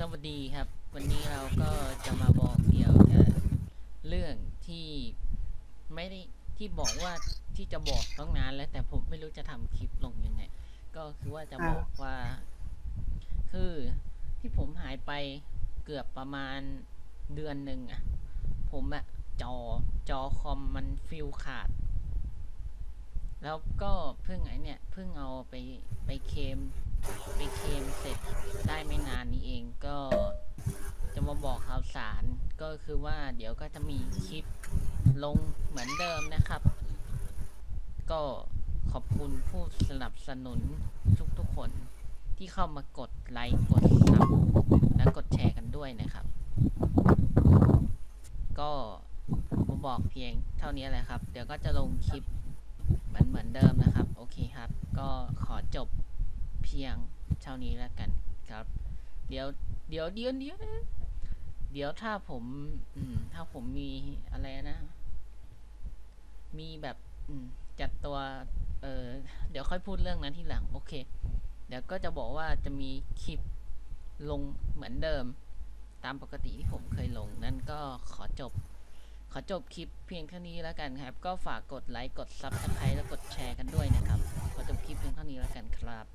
สวัสดีครับ วันนี้เราก็จะมาบอกเกี่ยวกับเรื่องที่ไม่ได้ที่บอกว่าที่จะบอกต้องนานแล้ว แต่ผมไม่รู้จะทำคลิปลงยังไง ก็คือว่าจะบอกว่า คือที่ผมหายไปเกือบประมาณเดือนหนึ่งอะผมอะจอจอคอมมันฟิลขาด แล้วก็เพิ่งไอเนี่ยเพิ่งเอาไปไปเคมไปเคลมเสร็จ ได้ไม่นานนี้เองก็จะมาบอกข่าวสารก็คือว่าเดี๋ยวก็จะมีคลิปลงเหมือนเดิมนะครับ ก็ขอบคุณผู้สนับสนุนทุกๆคนที่เข้ามากดไลค์กดซับและกดแชร์กันด้วยนะครับ ก็ผมบอกเพียงเท่านี้แหละครับ เดี๋ยวก็จะลงคลิปเหมือนเหมือนเดิมนะครับ โอเคครับ ก็ขอจบเพียงเท่านี้แล้วกัน ครับ เดี๋ยว เดี๋ยวเดี๋ยวเดี๋ยวนะเดี๋ยวถ้าผม อืม ถ้าผมมีอะไรนะ มีแบบ อืม จัดตัว เออเดี๋ยวค่อยพูดเรื่องนั้นทีหลัง โอเค เดี๋ยวก็จะบอกว่าจะมีคลิปลงเหมือนเดิม ตามปกติที่ผมเคยลง นั่นก็ขอจบ ขอจบคลิปเพียงเท่านี้แล้วกันครับ ก็ฝากกดไลค์ กดซับสไครต์และกดแชร์กันด้วยนะครับ ขอจบคลิปเพียงเท่านี้แล้วกันครับ